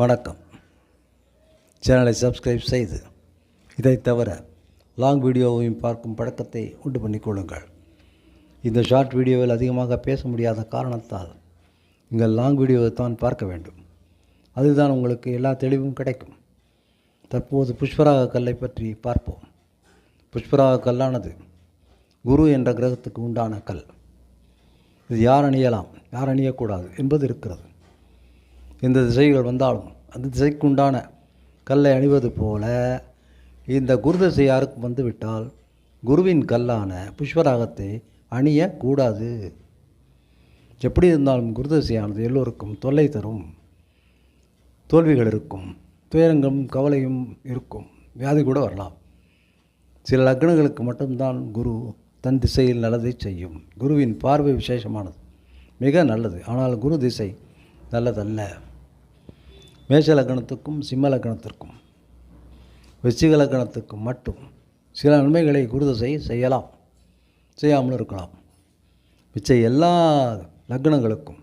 வணக்கம். சேனலை சப்ஸ்கிரைப் செய்து இதை தவிர லாங் வீடியோவையும் பார்க்கும் பழக்கத்தை உண்டு பண்ணிக்கொள்ளுங்கள் இந்த ஷார்ட் வீடியோவில் அதிகமாக பேச முடியாத காரணத்தால் நீங்கள் லாங் வீடியோவை தான் பார்க்க வேண்டும். அதுதான் உங்களுக்கு எல்லா தெளிவும் கிடைக்கும். தற்போது புஷ்பராக கல்லை பற்றி பார்ப்போம். புஷ்பராக கல்லானது குரு என்ற கிரகத்துக்கு உண்டான கல். இது யார் அணியலாம் யார் அணியக்கூடாது என்பது இருக்கிறது. எந்த திசைகள் வந்தாலும் அந்த திசைக்குண்டான கல்லை அணிவது போல இந்த குருதிசை யாருக்கும் வந்துவிட்டால் குருவின் கல்லான புஷ்பராகத்தை அணியக்கூடாது. எப்படி இருந்தாலும் குருதிசையானது எல்லோருக்கும் தொல்லை தரும். தோல்விகள் இருக்கும். துயரங்களும் கவலையும் இருக்கும். வியாதி கூட வரலாம். சில லக்னங்களுக்கு மட்டும்தான் குரு தன் திசையில் நல்லதை செய்யும். குருவின் பார்வை விசேஷமானது. மிக நல்லது. ஆனால் குரு திசை நல்லதல்ல. மேஷ லக்கணத்துக்கும் சிம்ம லக்கணத்திற்கும் வெச்சிக லக்கணத்துக்கும் மட்டும் சில நன்மைகளை குருதசை செய்யலாம். செய்யாமல் இருக்கலாம். மிச்ச எல்லா லக்னங்களுக்கும்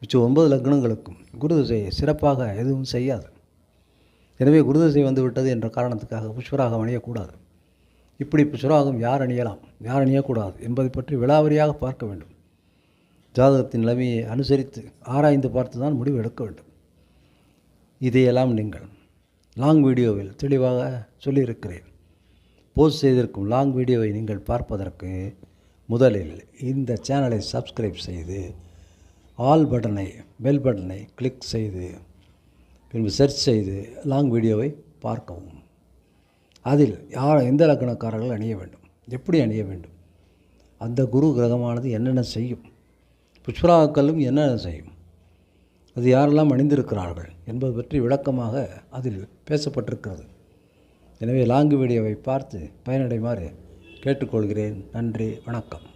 மிச்ச ஒன்பது லக்னங்களுக்கும் குரு சிறப்பாக எதுவும் செய்யாது. எனவே குருதசை வந்துவிட்டது வந்து விட்டது என்ற காரணத்துக்காக புஷ்பராகம் அணியக்கூடாது. இப்படி புஷ்பராகம் யார் அணியலாம்? யார் அணியக்கூடாது என்பதை பற்றி விலாவரியாக பார்க்க வேண்டும். ஜாதகத்தின் நிலைமையை அனுசரித்து ஆராய்ந்து பார்த்து தான் முடிவு எடுக்க வேண்டும். இதையெல்லாம் நீங்கள் லாங் வீடியோவில் தெளிவாக சொல்லியிருக்கிறேன். போஸ்ட் செய்திருக்கும் லாங் வீடியோவை நீங்கள் பார்ப்பதற்கு முதலில் இந்த சேனலை சப்ஸ்கிரைப் செய்து ஆல் பட்டனை பெல் பட்டனை கிளிக் செய்து பின்பு சர்ச் செய்து லாங் வீடியோவை பார்க்கவும். அதில் யார் எந்த லக்கணக்காரர்கள் அணிய வேண்டும்? எப்படி அணிய வேண்டும்? அந்த குரு கிரகமானது என்னென்ன செய்யும்? புஷ்பராகக்கல்லும் என்னென்ன செய்யும்? அது யாரெல்லாம் அணிந்திருக்கிறார்கள் என்பது பற்றி விளக்கமாக அதில் பேசப்பட்டிருக்கிறது. எனவே லாங்கு வீடியோவை பார்த்து பயனடைமாறு கேட்டுக்கொள்கிறேன். நன்றி வணக்கம்.